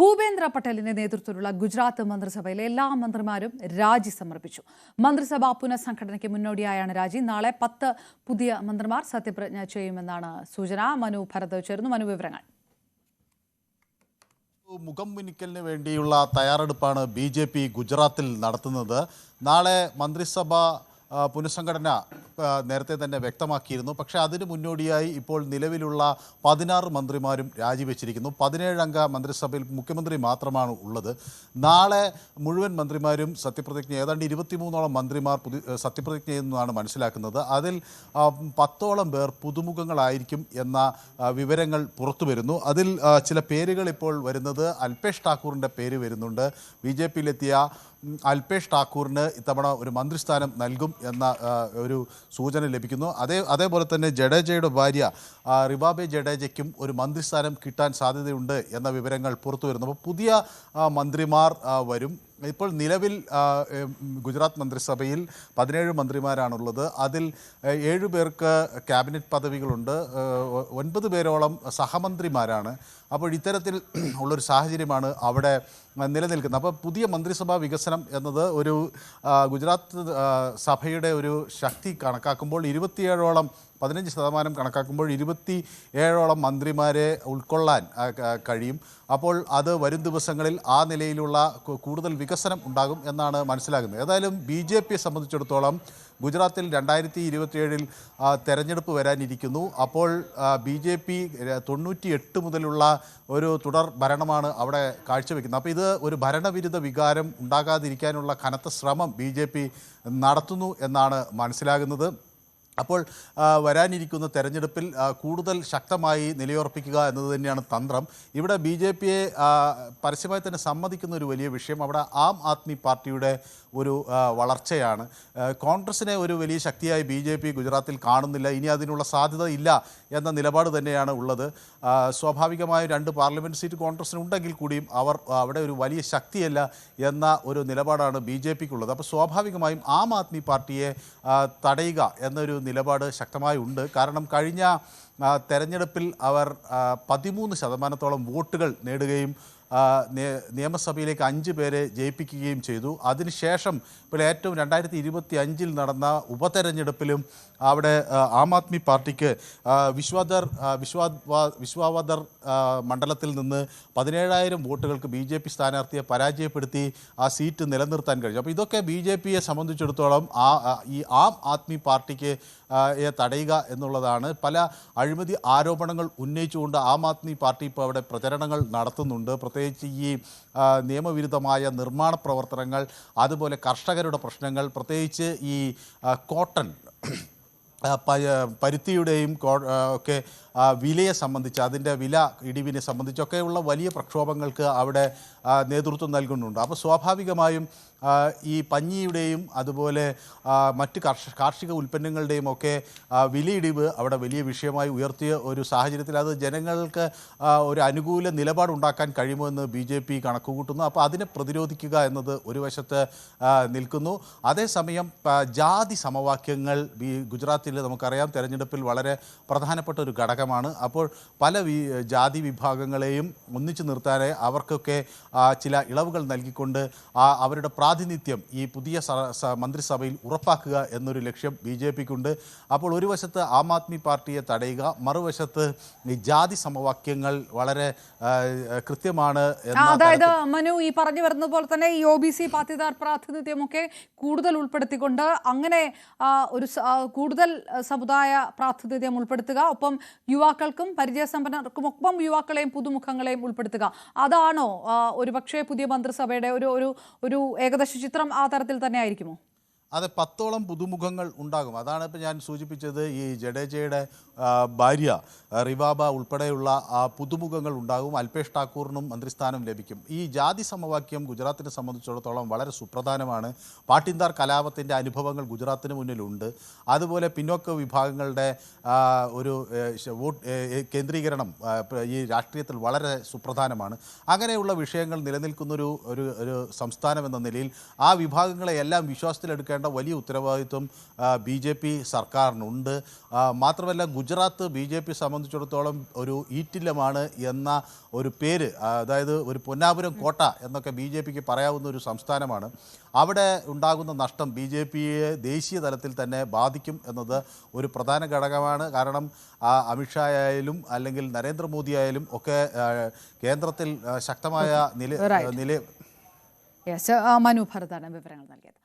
ഭൂപേന്ദ്ര പട്ടേലിന്റെ നേതൃത്വത്തിലുള്ള ഗുജറാത്ത് മന്ത്രിസഭയിലെ എല്ലാ മന്ത്രിമാരും രാജി സമർപ്പിച്ചു. മന്ത്രിസഭാ പുനഃസംഘടനയ്ക്ക് മുന്നോടിയായാണ് രാജി. നാളെ പത്ത് പുതിയ മന്ത്രിമാർ സത്യപ്രതിജ്ഞ ചെയ്യുമെന്നാണ് സൂചന. മനു ഭരത് ചേർന്നു മനു വിവരങ്ങൾ. മുഖം മിനിക്കലിന് വേണ്ടിയുള്ള തയ്യാറെടുപ്പാണ് ബി ജെ പി ഗുജറാത്തിൽ നടത്തുന്നത്. നാളെ മന്ത്രിസഭ പുനഃസംഘടന നേരത്തെ തന്നെ വ്യക്തമാക്കിയിരുന്നു. പക്ഷേ അതിന് മുന്നോടിയായി ഇപ്പോൾ നിലവിലുള്ള പതിനാറ് മന്ത്രിമാരും രാജിവെച്ചിരിക്കുന്നു. പതിനേഴംഗ മന്ത്രിസഭയിൽ മുഖ്യമന്ത്രി മാത്രമാണ് ഉള്ളത്. നാളെ മുഴുവൻ മന്ത്രിമാരും സത്യപ്രതിജ്ഞ ഏതാണ്ട് ഇരുപത്തിമൂന്നോളം മന്ത്രിമാർ പുതി സത്യപ്രതിജ്ഞ ചെയ്യുന്നതാണ് മനസ്സിലാക്കുന്നത്. അതിൽ പത്തോളം പേർ പുതുമുഖങ്ങളായിരിക്കും എന്ന വിവരങ്ങൾ പുറത്തു വരുന്നു. അതിൽ ചില പേരുകൾ ഇപ്പോൾ വരുന്നത് അൽപേഷ് ഠാക്കൂറിന്റെ പേര് വരുന്നുണ്ട്. ബി ജെ പിയിലെത്തിയ അൽപേഷ് ഠാക്കൂറിന് ഇത്തവണ ഒരു മന്ത്രിസ്ഥാനം നൽകും എന്ന ഒരു സൂചന ലഭിക്കുന്നു. അതേ അതേപോലെ തന്നെ ജഡേജയുടെ ഭാര്യ റിബാബെ ജഡേജയ്ക്കും ഒരു മന്ത്രിസ്ഥാനം കിട്ടാൻ സാധ്യതയുണ്ട് എന്ന വിവരങ്ങൾ പുറത്തു വരുന്നു അപ്പോൾ പുതിയ മന്ത്രിമാർ വരും. ഇപ്പോൾ നിലവിൽ ഗുജറാത്ത് മന്ത്രിസഭയിൽ പതിനേഴ് മന്ത്രിമാരാണുള്ളത്. അതിൽ ഏഴ് പേർക്ക് ക്യാബിനറ്റ് പദവികളുണ്ട്. ഒൻപത് പേരോളം സഹമന്ത്രിമാരാണ്. അപ്പോൾ ഇത്തരത്തിൽ ഉള്ളൊരു സാഹചര്യമാണ് അവിടെ നിലനിൽക്കുന്നത്. അപ്പോൾ പുതിയ മന്ത്രിസഭാ വികസനം എന്നത് ഒരു ഗുജറാത്ത് സഭയുടെ ഒരു ശക്തി കണക്കാക്കുമ്പോൾ ഇരുപത്തിയേഴോളം പതിനഞ്ച് ശതമാനം കണക്കാക്കുമ്പോൾ ഇരുപത്തി ഏഴോളം മന്ത്രിമാരെ ഉൾക്കൊള്ളാൻ കഴിയും. അപ്പോൾ അത് വരും ദിവസങ്ങളിൽ ആ നിലയിലുള്ള കൂടുതൽ വികസനം ഉണ്ടാകും എന്നാണ് മനസ്സിലാകുന്നത്. ഏതായാലും ബി ജെ പിയെ സംബന്ധിച്ചിടത്തോളം ഗുജറാത്തിൽ രണ്ടായിരത്തി ഇരുപത്തിയേഴിൽ തെരഞ്ഞെടുപ്പ് വരാനിരിക്കുന്നു. അപ്പോൾ ബി ജെ പി തൊണ്ണൂറ്റി എട്ട് മുതലുള്ള ഒരു തുടർ ഭരണമാണ് അവിടെ കാഴ്ചവെക്കുന്നത്. അപ്പോൾ ഇത് ഒരു ഭരണവിരുദ്ധ വികാരം ഉണ്ടാകാതിരിക്കാനുള്ള കനത്ത ശ്രമം ബി നടത്തുന്നു എന്നാണ് മനസ്സിലാകുന്നത്. അപ്പോൾ വരാനിരിക്കുന്ന തെരഞ്ഞെടുപ്പിൽ കൂടുതൽ ശക്തമായി നിലയുറപ്പിക്കുക എന്നത് തന്നെയാണ് തന്ത്രം. ഇവിടെ ബി ജെ പിയെ പരസ്യമായി തന്നെ സമ്മതിക്കുന്ന ഒരു വലിയ വിഷയം അവിടെ ആം ആദ്മി പാർട്ടിയുടെ ഒരു വളർച്ചയാണ്. കോൺഗ്രസിനെ ഒരു വലിയ ശക്തിയായി ബി ജെ പി ഗുജറാത്തിൽ കാണുന്നില്ല. ഇനി അതിനുള്ള സാധ്യത ഇല്ല എന്ന നിലപാട് തന്നെയാണ് ഉള്ളത്. സ്വാഭാവികമായും രണ്ട് പാർലമെന്റ് സീറ്റ് കോൺഗ്രസിന് ഉണ്ടെങ്കിൽ കൂടിയും അവർ അവിടെ ഒരു വലിയ ശക്തിയല്ല എന്ന ഒരു നിലപാടാണ് ബി ജെ പിക്കുള്ളത്. അപ്പോൾ സ്വാഭാവികമായും ആം ആദ്മി പാർട്ടിയെ തടയുക എന്നൊരു നിലപാട് ശക്തമായി ഉണ്ട്. കാരണം കഴിഞ്ഞ തെരഞ്ഞെടുപ്പിൽ അവർ പതിമൂന്ന് ശതമാനത്തോളം വോട്ടുകൾ നേടുകയും നിയമസഭയിലേക്ക് അഞ്ച് പേരെ ജയിപ്പിക്കുകയും ചെയ്തു. അതിനുശേഷം ഇപ്പോൾ ഏറ്റവും രണ്ടായിരത്തി ഇരുപത്തി അഞ്ചിൽ നടന്ന ഉപതെരഞ്ഞെടുപ്പിലും അവിടെ ആം ആദ്മി പാർട്ടിക്ക് വിശ്വാദർ വിശ്വാ വിശ്വാവദർ മണ്ഡലത്തിൽ നിന്ന് പതിനേഴായിരം വോട്ടുകൾക്ക് ബി ജെ പി സ്ഥാനാർത്ഥിയെ പരാജയപ്പെടുത്തി ആ സീറ്റ് നിലനിർത്താൻ കഴിഞ്ഞു. അപ്പോൾ ഇതൊക്കെ ബി ജെ പിയെ സംബന്ധിച്ചിടത്തോളം ആ ഈ ആം ആദ്മി പാർട്ടിക്ക് തടയുക എന്നുള്ളതാണ്. പല അഴിമതി ആരോപണങ്ങൾ ഉന്നയിച്ചുകൊണ്ട് ആം ആദ്മി പാർട്ടി ഇപ്പോൾ അവിടെ പ്രചരണങ്ങൾ നടത്തുന്നുണ്ട്. ഈ നിയമവിരുദ്ധമായ നിർമ്മാണ പ്രവർത്തനങ്ങൾ അതുപോലെ കർഷകരുടെ പ്രശ്നങ്ങൾ പ്രത്യേകിച്ച് ഈ കോട്ടൺ പരുത്തിയുടെയും ഒക്കെ വിലയെ സംബന്ധിച്ച് അതിന്റെ വില ഇടിവിനെ സംബന്ധിച്ചൊക്കെയുള്ള വലിയ പ്രക്ഷോഭങ്ങൾക്ക് അവിടെ നേതൃത്വം നൽകുന്നുണ്ട്. അപ്പോൾ സ്വാഭാവികമായും ഈ പഞ്ഞിയുടെയും അതുപോലെ മറ്റ് കർഷ കാർഷിക ഉൽപ്പന്നങ്ങളുടെയും ഒക്കെ വിലയിടിവ് അവിടെ വലിയ വിഷയമായി ഉയർത്തിയ ഒരു സാഹചര്യത്തിൽ അത് ജനങ്ങൾക്ക് ഒരു അനുകൂല നിലപാടുണ്ടാക്കാൻ കഴിയുമെന്ന് ബി ജെ പി കണക്കുകൂട്ടുന്നു. അപ്പോൾ അതിനെ പ്രതിരോധിക്കുക എന്നത് ഒരു വശത്ത് നിൽക്കുന്നു. അതേസമയം ജാതി സമവാക്യങ്ങൾ ഗുജറാത്തിൽ നമുക്കറിയാം തെരഞ്ഞെടുപ്പിൽ വളരെ പ്രധാനപ്പെട്ട ഒരു ഘടകമാണ്. അപ്പോൾ പല വി ജാതി വിഭാഗങ്ങളെയും ഒന്നിച്ചു നിർത്താനെ അവർക്കൊക്കെ ചില ഇളവുകൾ നൽകിക്കൊണ്ട് ആ അവരുടെ പ്രാതിനിധ്യം ഈ പുതിയ മന്ത്രിസഭയിൽ ഉറപ്പാക്കുക എന്നൊരു ലക്ഷ്യം ബി ജെ പിക്കുണ്ട്. അപ്പോൾ ഒരു വശത്ത് ആം ആദ്മി പാർട്ടിയെ തടയുക മറുവശത്ത് ഈ ജാതി സമവാക്യങ്ങൾ വളരെ കൃത്യമാണ് അതായത് മനു ഈ പറഞ്ഞു വരുന്ന പോലെ തന്നെ ഈ ഒ ബി സി പാത്തിദാർ പ്രാതിനിധ്യമൊക്കെ കൂടുതൽ ഉൾപ്പെടുത്തിക്കൊണ്ട് അങ്ങനെ ഒരു കൂടുതൽ സമുദായ പ്രാതിനിധ്യം ഉൾപ്പെടുത്തുക ഒപ്പം യുവാക്കൾക്കും പരിചയസമ്പന്നർക്കും ഒപ്പം യുവാക്കളെയും പുതുമുഖങ്ങളെയും ഉൾപ്പെടുത്തുക. അതാണോ ഒരുപക്ഷെ പുതിയ മന്ത്രിസഭയുടെ ഒരു ഒരു ഏകദേശ ചിത്രം ആ തരത്തിൽ തന്നെ ആയിരിക്കുമോ? അതെ പത്തോളം പുതുമുഖങ്ങൾ ഉണ്ടാകും. അതാണ് ഇപ്പോൾ ഞാൻ സൂചിപ്പിച്ചത് ഈ ജഡേജയുടെ ഭാര്യ റിവാബ ഉൾപ്പെടെയുള്ള പുതുമുഖങ്ങൾ ഉണ്ടാകും. അൽപേഷ് ഠാക്കൂറിനും മന്ത്രിസ്ഥാനം ലഭിക്കും. ഈ ജാതി സമവാക്യം ഗുജറാത്തിനെ സംബന്ധിച്ചിടത്തോളം വളരെ സുപ്രധാനമാണ്. പാട്ടിന്താർ കലാപത്തിന്റെ അനുഭവങ്ങൾ ഗുജറാത്തിന് മുന്നിലുണ്ട്. അതുപോലെ പിന്നോക്ക വിഭാഗങ്ങളുടെ ഒരു വോട്ട് കേന്ദ്രീകരണം ഈ രാഷ്ട്രീയത്തിൽ വളരെ സുപ്രധാനമാണ്. അങ്ങനെയുള്ള വിഷയങ്ങൾ നിലനിൽക്കുന്നൊരു ഒരു ഒരു സംസ്ഥാനം എന്ന നിലയിൽ ആ വിഭാഗങ്ങളെ എല്ലാം വിശ്വാസത്തിലെടുക്കേണ്ട നിർവഹിക്കേണ്ട വലിയ ഉത്തരവാദിത്വം ബി ജെ പി സർക്കാരിനുണ്ട്. മാത്രമല്ല ഗുജറാത്ത് ബി ജെ പി സംബന്ധിച്ചിടത്തോളം ഒരു ഈറ്റില്ലമാണ് എന്ന ഒരു പേര് അതായത് ഒരു പൊന്നാപുരം കോട്ട എന്നൊക്കെ ബി ജെ പിക്ക് പറയാവുന്ന ഒരു സംസ്ഥാനമാണ്. അവിടെ ഉണ്ടാകുന്ന നഷ്ടം ബി ജെ പിയെ ദേശീയ തലത്തിൽ തന്നെ ബാധിക്കും എന്നത് ഒരു പ്രധാന ഘടകമാണ്. കാരണം അമിത്ഷാ ആയാലും അല്ലെങ്കിൽ നരേന്ദ്രമോദി ആയാലും ഒക്കെ കേന്ദ്രത്തിൽ ശക്തമായ നില നില മനു ഭരതാണ് വിവരങ്ങൾ നൽകിയത്.